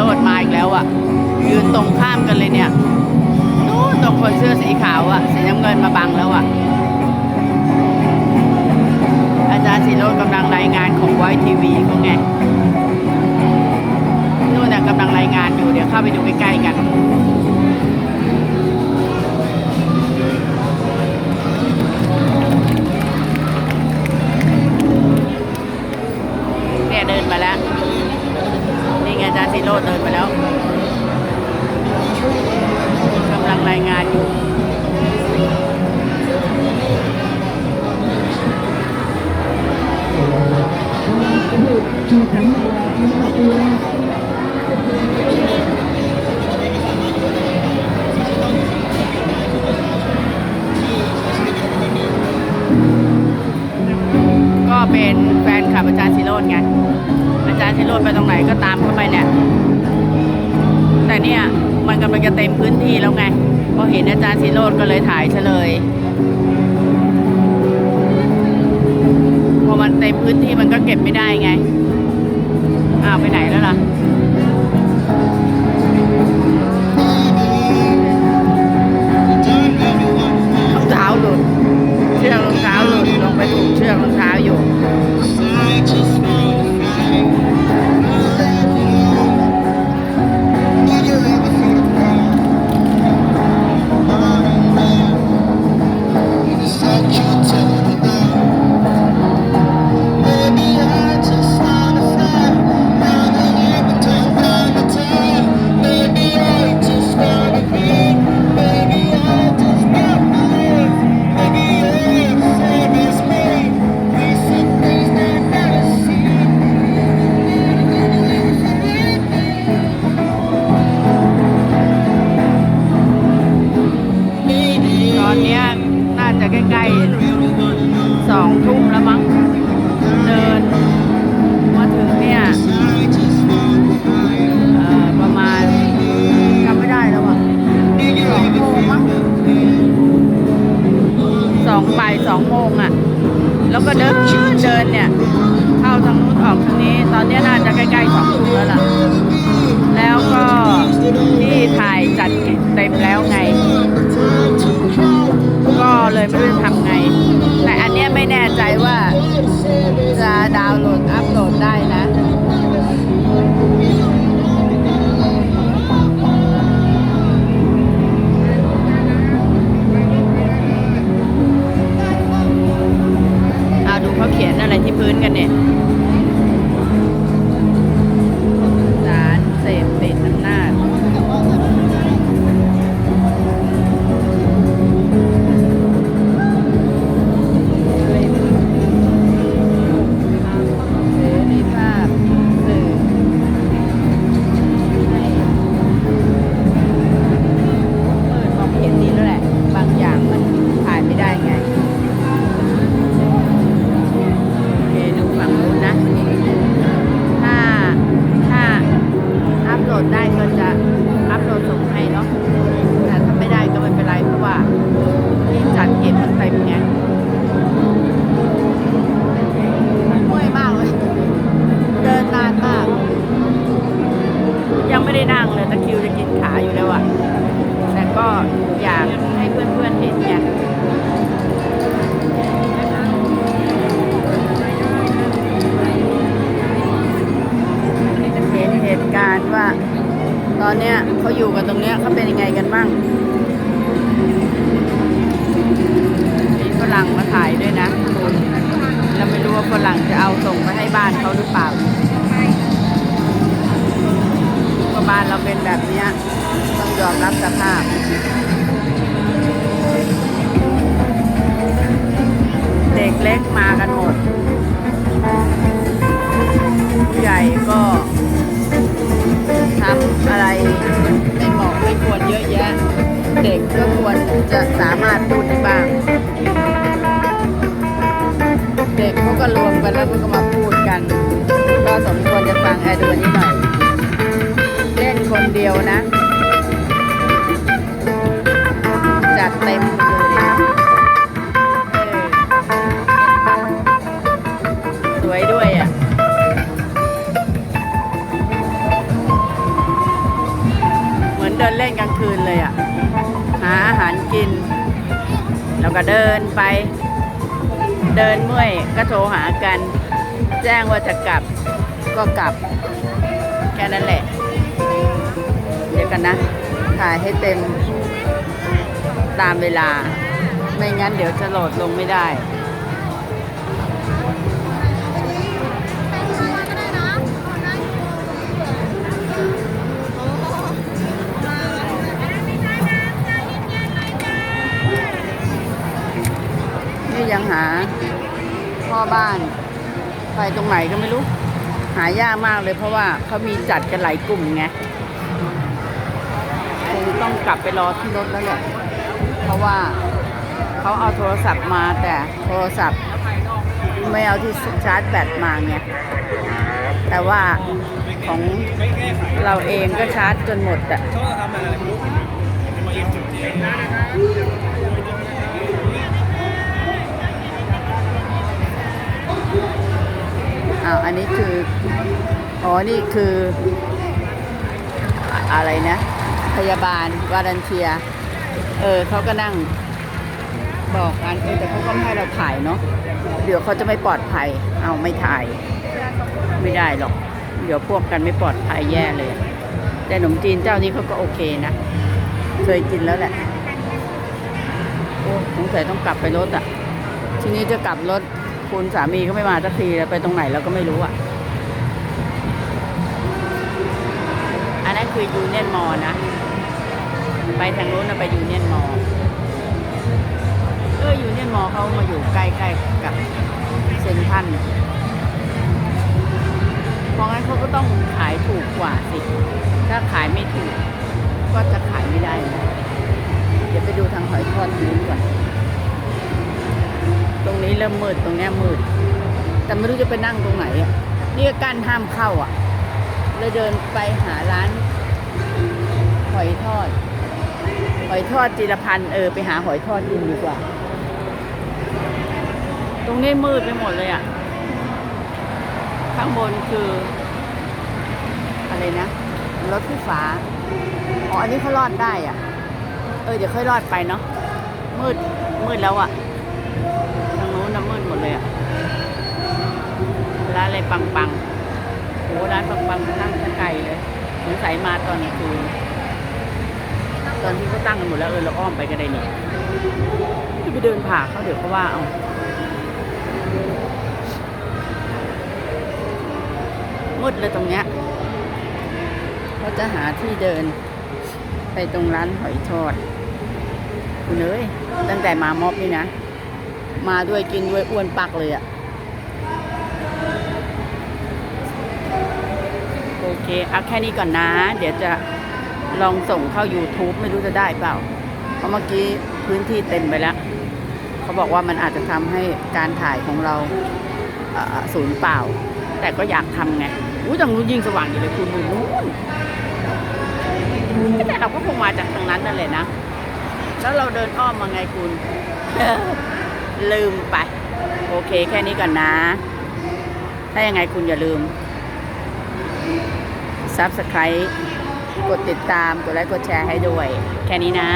โรดมาอีกแล้วอะยืนตรงข้ามกันเลยเนี่ยนู้นตรงคนเสื้อสีขาวอะสีน้ำเงินมาบังแล้วอะ อาจารย์สีโรดกำลังรายงานของไวทีวีเขาไงนู่นน่ะกำลังรายงานอยู่เดี๋ยวเข้าไปดูใกล้ๆกัน เป็นแฟนคลับอาจารย์สิโรดไง อาจารย์สิโรดไปตรงไหนก็ตามเข้าไปเนี่ย แต่เนี่ยมันกำลังจะเต็มพื้นที่แล้วไง พอเห็นอาจารย์สิโรดก็เลยถ่ายซะเลย พอมันเต็มพื้นที่มันก็เก็บไม่ได้ไง อ้าวไปไหนแล้วล่ะ น่าจ ควรจะสามารถพูดได้บ้าง เด็กเขาก็รวมกันแล้วก็มาพูดกัน ก็สมควรจะฟังแอดวนนี้หน่อยเล่นคนเดียวนะ จัดเต็มเลยเออสวยด้วยอะเดินเล่นกลางคืนเลยอะ กิน แล้วก็เดินไป เดินเมื่อยก็โทรหากัน แจ้งว่าจะกลับก็กลับ แค่นั้นแหละ เดี๋ยวกันนะ ถ่ายให้เต็มตามเวลา ไม่งั้นเดี๋ยวจะโหลดลงไม่ได้ ยังหาพ่อบ้านไปตรงไหนก็ไม่รู้ หายากมากเลยเพราะว่าเขามีจัดกันหลายกลุ่มไงคงต้องกลับไปรอที่รถแล้วแหละเพราะว่าเขาเอาโทรศัพท์มาแต่โทรศัพท์ไม่เอาที่ชาร์จแบตมาไงแต่ว่าของเราเองก็ชาร์จจนหมดอะ อ้าวอันนี้คือ อ๋อ นี่คือ อะไรนะ พยาบาลวารันเทีย เออเขาก็นั่งบอกกันเออแต่เขาก็ไม่ให้เราถ่ายเนาะเดี๋ยวเขาจะไม่ปลอดภัย เอาไม่ถ่าย ไม่ได้หรอก เดี๋ยวพวกกันไม่ปลอดภัยแย่เลย แต่ขนมจีนเจ้านี้เขาก็โอเคนะ เคยกินแล้วแหละโอ้สงสัยต้องกลับไปรถอะทีนี้จะกลับรถ คุณสามีก็ไม่มาสักทีไปตรงไหนเราก็ไม่รู้อะ อันนั้นคือยูเนียนมอนะ ไปทางนู้นนะไปยูเนียนมอเออยูเนียนมอเขามาอยู่ใกล้ๆกับเซนทันเพราะงั้นเขาก็ต้องขายถูกกว่าสิ ถ้าขายไม่ถูก ก็จะขายไม่ได้นะเดี๋ยวไปดูทางหอยทอดนู้นก่อน ตรงนี้เริ่มมืดตรงนี้มืด แต่ไม่รู้จะไปนั่งตรงไหนอะนี่ก็กั้นห้ามเข้าอะเลยเดินไปหาร้านหอยทอด หอยทอดจิรพันธ์เออไปหาหอยทอดกินดีกว่า ตรงนี้มืดไปหมดเลยอะ ข้างบนคือ อะไรนะ รถไฟฟ้า อ๋อ อันนี้เขารอดได้อะ เออ เดี๋ยวค่อยรอดไปเนาะมืดมืดแล้วอะ ทางนู้นน้ำมืดหมดเลยอะ ร้านอะไรปังปังๆโหร้านปังปังๆนั่งไกลเลยสงสัยมาตอนคืนตอนที่เขาตั้งกันหมดแล้วเออเราอ้อมไปก็ได้นี่ที่ไปเดินผ่าเขาเดี๋ยวเขาว่าเอามืดเลยตรงเนี้ยเขาจะหาที่เดิน ไปตรงร้านหอยทอดคุณเอ้ยตั้งแต่มามอบนี่นะ มาด้วยกินด้วยอ้วนปักเลยอะโอเค เอาแค่นี้ก่อนนะ เดี๋ยวจะลองส่งเข้า YouTube ไม่รู้จะได้เปล่า เพราะเมื่อกี้พื้นที่เต็มไปแล้ว เขาบอกว่ามันอาจจะทำให้การถ่ายของเราเอ่อสูญเปล่า แต่ก็อยากทำไง อุ้ยตรงนู้นยิงสว่างอยู่เลยคุณดูนู้นแต่เราก็คงมาจากทางนั้นนั่นแหละนะ แล้วเราเดินอ้อมมาไงคุณ ลืมไป โอเคแค่นี้ก่อนนะ ถ้ายังไงคุณอย่าลืม Subscribe กดติดตาม กดไลค์ กดแชร์ให้ด้วย แค่นี้นะ